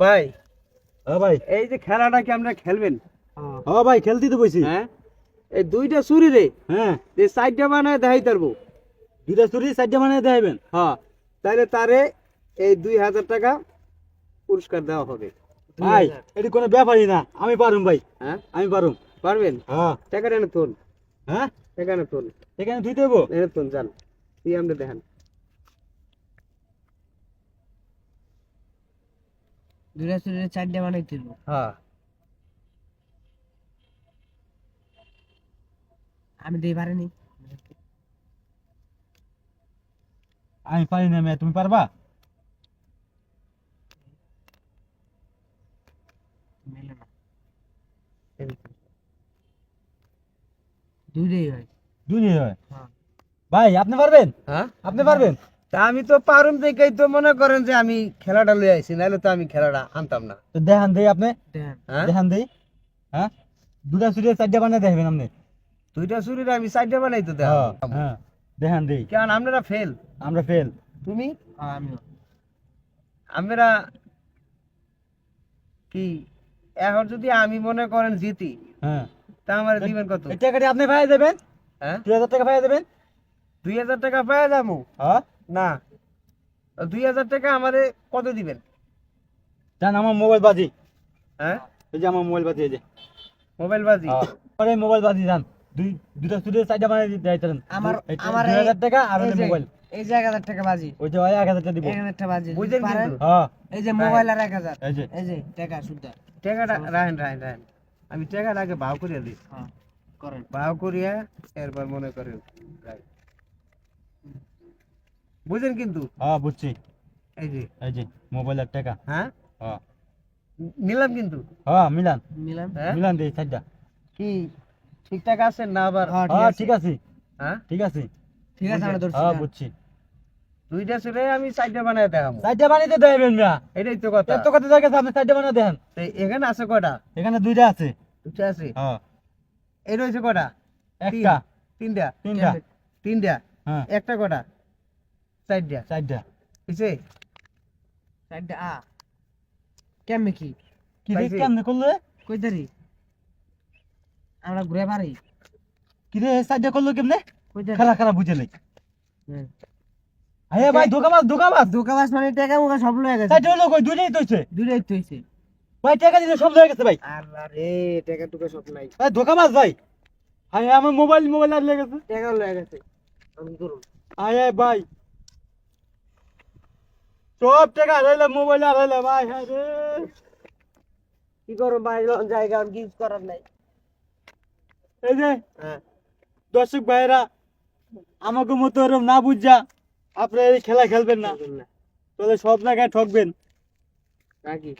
ভাই। হ্যাঁ ভাই। এই যে খেলাটা কি আমরা খেলবেন? হ্যাঁ। ভাই খেলতে তো বসি হ্যাঁ? এই দুইটা চুরি রে। হ্যাঁ। যে সাইডটা বানায় দেখাই তারবো। দুইটা চুরি চারটা মানে দেখাবেন হ্যাঁ। তাহলে তারে এই দুই হাজার টাকা পুরস্কার দেওয়া হবে। ভাই এটি কোনো ব্যাপারই না। আমি পারুম ভাই। হ্যাঁ? আমি পারুম। পারবেন? হ্যাঁ। টাকাটা এনে তোল। হ্যাঁ? টাকা এনে তোল। এখানে তুই দেবো? এনে তোল যান। তুই আমরা দেখান। দুটা চুরির চারটে বানাই তুলবো। হ্যাঁ। আমি দিয়ে পারিনি। আমি পারি না মেয়ে তুমি পারবা? মেলে না। দুইটাই হয়। দুই হয়? হ্যাঁ। ভাই আপনি পারবেন? হ্যাঁ। আপনি পারবেন? তা আমি তো পারুম দেখেই তো মনে করেন যে আমি খেলাটা লই আইছি নাহলে তো আমি খেলাটা আনতাম না। তো দেখান দেই আপনি। হ্যাঁ? দেখান দেই। হ্যাঁ? দুটা চুরি চারটা বানিয়ে দেখবেন আপনি। দুইটা চুরির আমি সাইডটা বানাই তো হ্যাঁ হ্যাঁ। দেখান দেই। কেন আপনারা ফেল আমরা ফেল তুমি? হ্যাঁ আমিও। আমরা কি এখন যদি আমি মনে করেন জিতি হ্যাঁ। তা আমার দিবেন কত? এই টাকাটি আপনি পাই দেবেন? হ্যাঁ? দুই হাজার টাকা পাই দেবেন? দুই হাজার টাকা পাওয়া যাব। হ্যাঁ? না। দুই হাজার টাকা আমারে কত দিবেন? জান আমার মোবাইল বাজি। হ্যাঁ? এই যে আমার মোবাইল বাজি এই যে। মোবাইল বাজি? হ্যাঁ। আরে মোবাইল বাজি জান। দুই দুটা চুরি চারটা বানিয়ে দিতে চাইতেন আমার- আমার দুই হাজার এই- টাকা আর এই মোবাইল। এই যে এক হাজার টাকা বাজি। ওই যে ওই এক হাজার টাকা দিব। এক হাজার টাকা বাজি। যদি বুঝলেন কিন্তু? হ্যাঁ। এই যে মোবাইল আর এক হাজার। এই যে। এই যে টাকা শুদ্ধ টাকাটা রাখেন রাখেন রাখেন আমি টাকাটা আগে ভাও করিয়া দিই। হ্যাঁ করেন। ভাও করিয়া এরপর মনে করেন। বুঝেন কিন্তু? হ্যাঁ বুঝছি। এই যে। এই যে মোবাইলের টাকা। হ্যাঁ? হ্যাঁ। নিলাম কিন্তু? হ্যাঁ মিলান। নিলাম হ্যাঁ? মিলান দেই চারটা কি ঠিকঠাক আছেন না আবার? হ্যাঁ, ঠিক হ্যাঁ আছে। হ্যাঁ? ঠিক আছে। ঠিক আছে আমরা ধরছি হ্যাঁ বুঝছি। দুইটা ছেলে আমি চারটা বানায় দেখাবো। চারটা বানিয়ে দেবেন মিয়া এটাই তো কথা। এত কথা জায়গা আপনি চারটা বানিয়ে দেন। তো এখানে আছে কয়টা? এখানে দুইটা আছে। দুইটা আছে? হ্যাঁ। এই রয়েছে কয়টা? একটা। তিনটা? তিনটা। তিনটা। হ্যাঁ। একটা কটা চারটা চারটা বুঝছে চারটে আ কেমনে কি কি রে। কেমনে করলে কই ধরি আমরা ঘুরে পারি কি রে চারটা করল কেমনে খারাপ খারাপ বুঝে নেই। আরে ভাই ধোকাবাজ ধোকাবাজ দোকাবাস মানে টাকা মুখা সব লয়ে গেছে চারটা হলো কই দুইটাই তো হচ্ছে দুইটাই তো হইছে ভাই টাকা দিলে সব হয়ে গেছে ভাই আরে টাকা টুকা সব নাই ভাই ধোকাবাজ ভাই আরে আমার মোবাইল মোবাইল আর লেগে গেছে টাকা লয়ে গেছে আমি আয় আয় ভাই সব টাকা হারাইলাম মোবাইল হারাইলাম ভাই হ্যাঁ কি করো ভাই লন জায়গা কিছু করার নাই। এই যে হ্যাঁ। দর্শক ভাইরা আমাকে মতো এরকম না বুঝা আপনারা এই খেলা খেলবেন না। তাহলে সব জায়গায় ঠকবেন। রাখি